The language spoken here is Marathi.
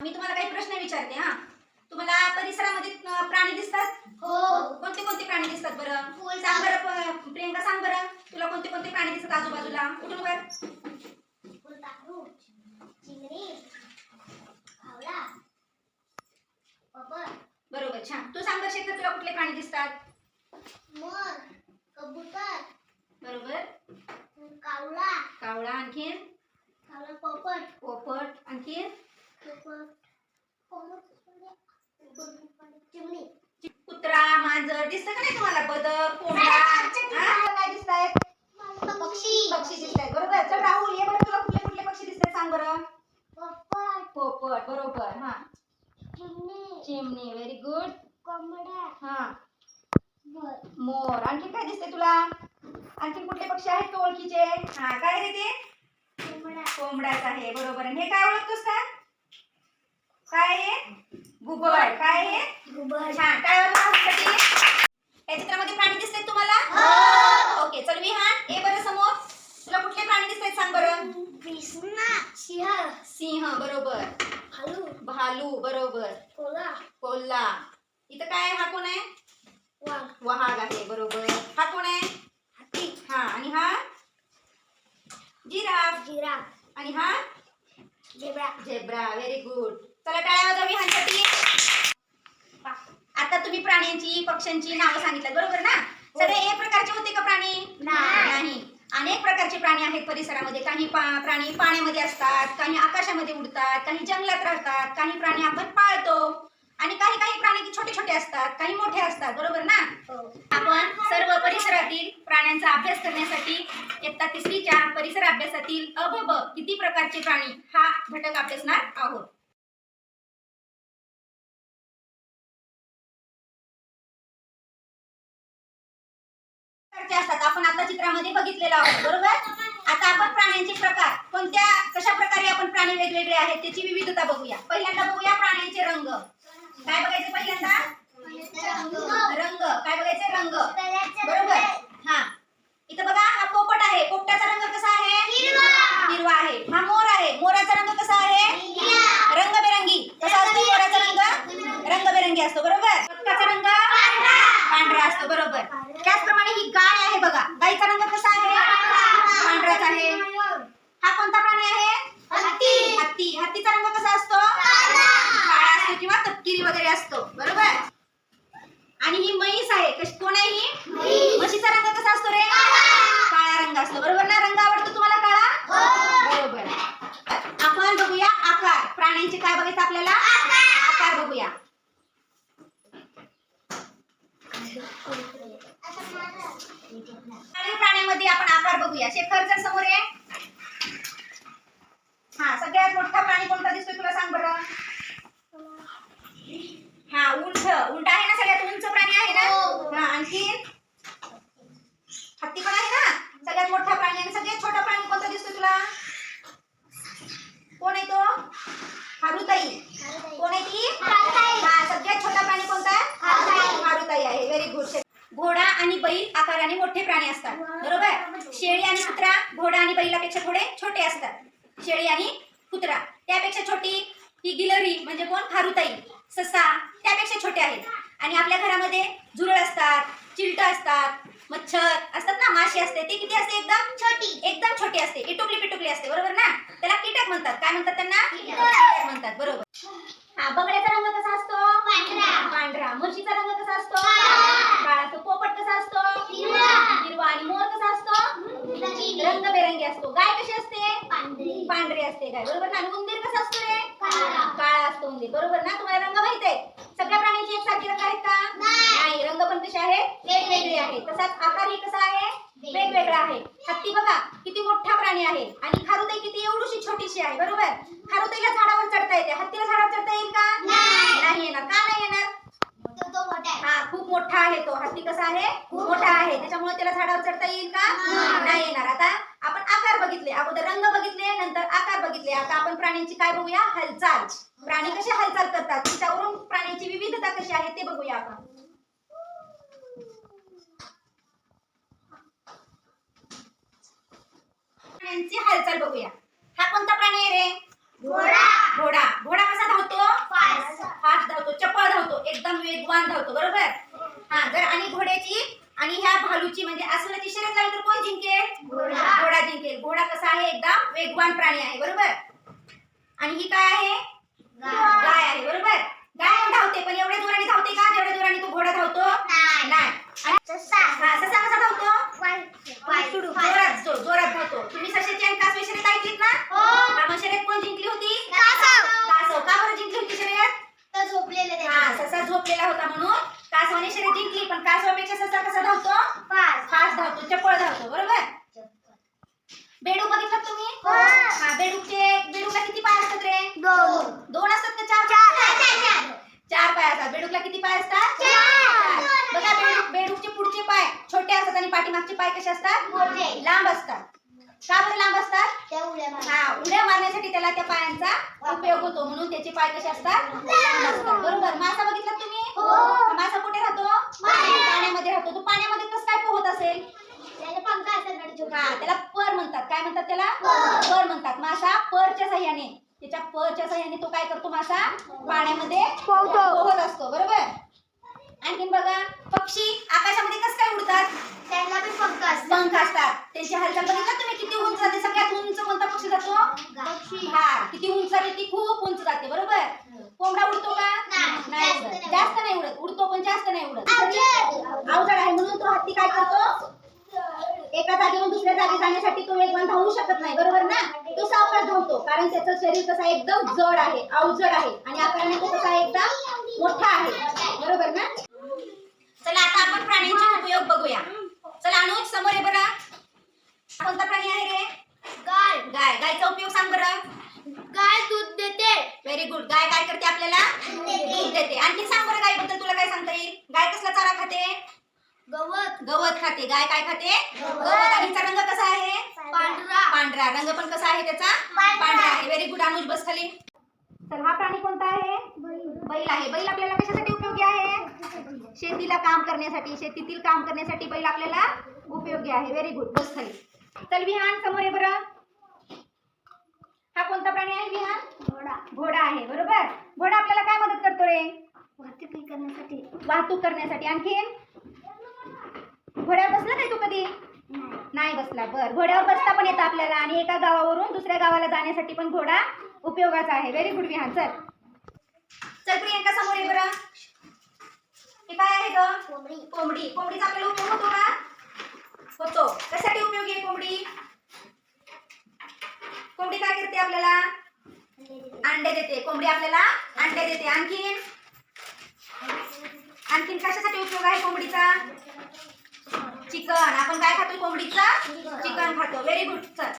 मी तुम्हाला काही प्रश्न विचारते हा. तुम्हाला परिसरामध्ये प्राणी दिसतात? हो. कोणते कोणते प्राणी दिसतात बरं? फुल सांग बरं प्रियंका सांग बरं. तुला कोणते कोणते प्राणी दिसतात आजूबाजूला? उठून फावडा पोपट बरोबर छान. तू सांग बरं शेखर तुला कुठले प्राणी दिसतात? मोर कबूतर बरोबर. कावळा. कावळा आणखीन? कावळा पोपट. पोपट आणखीन? कुत्रा मांजर दिसतं का नाही तुम्हाला? बदक कोंबडा हा? काय दिसतायत पक्षी. पक्षी दिसतायत बरोबर चल राहुल ये बरं तुला कुठले कुठले पक्षी दिसतात सांग बरं. पोपट. बरोबर हा. चिमणी. व्हेरी गुड हा. मोर. आणखी काय दिसते तुला? आणखी कुठले पक्षी आहेत का ओळखीचे? हा काय रे ते? कोंबडा. कोंबड्याच आहे बरोबर. आणि हे काय ओळखतोस का? घुबड काय आहे? घुबड छान. काय या चित्रामध्ये प्राणी दिसतात तुम्हाला? ओके चल विहान. ए बरं समोर. तुला कुठले प्राणी दिसतात सांग बरं? सिंह सिंह बरोबर. भालू. भालू बरोबर. कोला. कोल्हा. इथं काय? हा कोण आहे? वाघ. आहे बरोबर. हा कोण आहे? हाती हा आणि हा? जिराफ. जिराफ. आणि हा? झेब्रा झेब्रा व्हेरी गुड चला टाळ्या वाजवा तुम्ही प्राण्यांची पक्ष्यांची नावं सांगितलं. बरोबर ना? सगळे एक प्रकारचे होते का प्राणी? नाही. अनेक प्रकारचे प्राणी आहेत परिसरामध्ये. काही प्राणी पाण्यामध्ये असतात काही आकाशामध्ये उडतात काही जंगलात राहतात काही प्राणी आपण पाळतो. आणि काही काही प्राणी छोटे छोटे असतात काही मोठे असतात. बरोबर ना? आपण सर्व परिसरातील प्राण्यांचा अभ्यास करण्यासाठी इयत्ता तिसरीच्या परिसर अभ्यासातील अबब किती प्रकारचे प्राणी हा घटक अभ्यासणार आहोत. प्रकारचे असतात. आपण आता चित्रामध्ये बघितलेलं आहोत बरोबर? आता आपण प्राण्यांचे प्रकार. कोणत्या कशा प्रकारे आपण प्राणी वेगवेगळे आहेत त्याची विविधता बघूया. पहिल्यांदा बघूया प्राण्यांचे रंग. काय बघायचे पहिल्यांदा? रंग. काय बघायचे? रंग. बरोबर? हा. इथं बघा हा पोपट आहे. पोपटाचा रंग कसा आहे? हिरवा. आहे. हा मोर आहे. मोराचा रंग कसा आहे? रंगबेरंगी. कसा असतो मोराचा रंग? रंगबेरंगी असतो. बरोबर? रंग? पांढरा. असतो. बरोबर? त्याचप्रमाणे ही गायचा रंग कसा आहे? पांढराच आहे. हा कोणता प्राणी आहे? हत्ती. हत्ती. हत्तीचा रंग कसा असतो? काळा. असतो किंवा तपकिरी वगैरे असतो. बरोबर? आणि ही म्हैस आहे. कशी कोण आहे ही? म्हशीचा रंग कसा असतो रे? काळा. रंग असतो. बरोबर ना? रंग आवडतो तुम्हाला काळा? बरोबर. आपण बघूया आकार. प्राण्यांचे काय बघायचं आपल्याला आकार बघूया प्राणी प्राण्यामध्ये आपण आकार बघूया. शेखर जर समोर आहे हा सगळ्यात मोठा प्राणी कोणता दिसतोय तुला सांग बरं. हा उंट उंटा आहे ना सगळ्यात उंच प्राणी आहे ना हो. हा आणखी हत्ती पण आहे ना सगळ्यात मोठा प्राणी आणि सगळ्यात छोटा प्राणी कोणता दिसतोय तुला कोण आहे तो हारुताई कोण आहे ती हारुताई. हा सगळ्यात छोटा प्राणी कोणता हारुताई. हारुताई आहे व्हेरी गुड घोडा आणि बैल आकाराने मोठे प्राणी असतात. बरोबर? शेळी आणि कुत्रा घोडा आणि बैलापेक्षा थोडे छोटे असतात. शेळी आणि कुत्रा त्यापेक्षा छोटी ही गिलहरी म्हणजे कोण? खारुताई ससा त्यापेक्षा छोटे आहेत. आणि आपल्या घरामध्ये झुरळ असतात चिलट असतात मच्छर असतात ना माशी असते ते किती असते एकदम? छोटी. एकदम छोटी असते. इटुकली पिटुकली असते बरोबर ना? त्याला कीटक म्हणतात. काय म्हणतात त्यांना? म्हणतात बरोबर. हा बगड्याचा रंग कसा असतो? पांढरा. पांढरा. म्हशीचा रंग कसा असतो काळा. काळा तो पोपट कसा असतो हिरवा. हिरवा आणि मोर कसा असतो रंगबेरंगी असतो गाय कशी असते पांढरी. बरोबर ना? आणि उंदीर कसा असतो रे? काळा. असतो उंदीर बरोबर ना? तुम्हाला रंग माहीत आहे सगळ्या प्राण्यांची एकसारखे रंग आहेत का? नाही. रंग पण कसे आहेत? वेगवेगळे आहेत. तसाच आकारही कसा आहे? वेगवेगळा. आहे. हत्ती बघा किती मोठा प्राणी आहे. आणि खारुताई किती एवढीशी छोटीशी आहे. बरोबर? खारुताईला झाडावर चढता येते. हत्तीला झाडावर चढता येईल का? नाही. येणार. का नाही येणार? आहे. हा खूप मोठा आहे तो. हत्ती कसा आहे? मोठा आहे. त्याच्यामुळे त्याला झाडावर चढता येईल का? नाही. येणार. आता बघितले अगोदर रंग बघितले नंतर आकार बघितले. आता आपण प्राण्यांची काय बघूया? हालचाल. प्राणी कसे हालचाल करतात? त्यावरून प्राण्यांची विविधता कशी आहे ते बघूया आपण. प्राण्यांची हालचाल बघूया. हा कोणता प्राणी आहे रे? घोडा. घोडा. घोडा कसा धावतो? फास्ट धावतो. चपळ धावतो. एकदम वेगवान धावतो. बरोबर? हा जर आणि घोड्याची आणि ह्या भालूची म्हणजे असल्याची शर्यत लागली ही काय आहे? गाय आहे बरोबर? गाय धावते पण एवढ्या जोराने धावते का? जेवढ्या जोराने तो घोडा धावतो? नाही. नाही. आणि हा ससा. कसा धावतो? जोरात धावतो. तुम्ही सशाची आणि कासवी शर्यत ऐकलीत ना? हो. हा, मग शर्यत कोण जिंकली होती? कासव. का बरं जिंकली होती शर्यत? हा ससा झोपलेला होता म्हणून कासवाने शर्यत जिंकली पण कासवापेक्षा ससा कसा धावतो? फास्ट धावतो चपळ धावतो बरोबर? बेडूक बघितलं तुम्ही. हो. बेडूकचे बेडूकला किती पाय असतात रे? दोन. असतात का चार? चार. चार. पाय असतात. बेडूकला किती पाय असतात. बघा बेडूक बेडूकचे पुढचे पाय छोटे असतात आणि पाठीमागचे पाय कसे असतात. लांब असतात. का बरं लांब असतात? हा उड्या मारण्यासाठी त्याला त्या पायांचा उपयोग होतो. म्हणून त्याचे पाय कसे असतात? बरोबर. मासा बघितला तुम्ही? हो. मासा कुठे राहतो. पाण्यामध्ये राहतो. तो पाण्यामध्ये कसं काय पोहत असेल? हा त्याला पर म्हणतात. त्याला पर. पर म्हणतात. मासा परच्या साह्याने त्याच्या परच्या साह्याने तो काय करतो मासा? पाण्यामध्ये पोहत. असतो. बरोबर? आणखीन बघा पक्षी आकाशामध्ये कसं काय उडतात? पंख असतात. त्यांची हालचाल बघितला तुम्ही? किती उंच जाते? सगळ्यात उंच कोणता पक्षी जातो? हा किती उंच जाते? ती खूप उंच जाते. बरोबर? कोंबडा उडतो का? नाही, नाही जास्त उडत नाही. जास्त नाही उडत. उडतो पण जास्त नाही उडत. अवजड आहे म्हणून तो हत्ती काय करतो? एका जागेवरून दुसऱ्या जागी जाण्यासाठी तो वेगवान धावू शकत नाही बरोबर ना? तो सावकाश धावतो कारण त्याचं शरीर कसं एकदम जड आहे अवजड आहे आणि आकाराने तो कसा एकदम मोठा आहे बरोबर ना? चला आता आपण प्राण्यांचे उपयोग बघूया. चला अनुज समोर आहे बरं. कोणता प्राणी आहे रे? गाय. गायचा उपयोग सांग बरं. गाय दूध देते. व्हेरी गुड गाय काय करते आपल्याला? दूध देते. आणखी सांग बरं गायबद्दल तुला काय सांगता येईल? गाय कसला चारा खाते? गवत. गवत खाते. गाय काय खाते? गवत. आणि हिचा रंग कसा आहे? पांढरा. पांढरा. रंग पण कसा आहे त्याचा? पांढरा. पांढरा आहे. व्हेरी गुड अनुज बस खाली. तर हा प्राणी कोणता आहे? बैल. आहे. बैल आपल्याला कशासाठी उपयोगी आहे? शेतीला काम करण्यासाठी. शेतीतील काम करण्यासाठी बैल आपल्याला उपयोगी आहे. व्हेरी गुड बस खाली. चल विहान समोर आहे बरं. हा कोणता प्राणी आहे विहान? घोडा. घोडा आहे. बरोबर? घोडा आपल्याला काय मदत करतो रे? वाहतूक करण्यासाठी. वाहतूक करण्यासाठी. आणखीन? घोड्यावर बसला काय तू कधी? नाही बसला. बर. घोड्यावर बसता पण येतं आपल्याला आणि एका गावावरून दुसऱ्या गावाला जाण्यासाठी पण घोडा उपयोगाचा आहे. Very good Vihaan. चल. चल प्रियंका समोर ये बरं. हे काय आहे ग? कोंबडी. कोंबडी. कोंबडीचा आपल्याला उपयोग होतो का? होतो. कशासाठी उपयोगी आहे कोंबडी? कोंबडी काय करते आपल्याला? अंडे देते. कोंबडी आपल्याला अंडे देते. आणखीन? आणखीन कशासाठी उपयोग आहे कोंबडीचा? चिकन. आपण काय खातो? कोंबडीचा? चिकन खातो. व्हेरी गुड चल.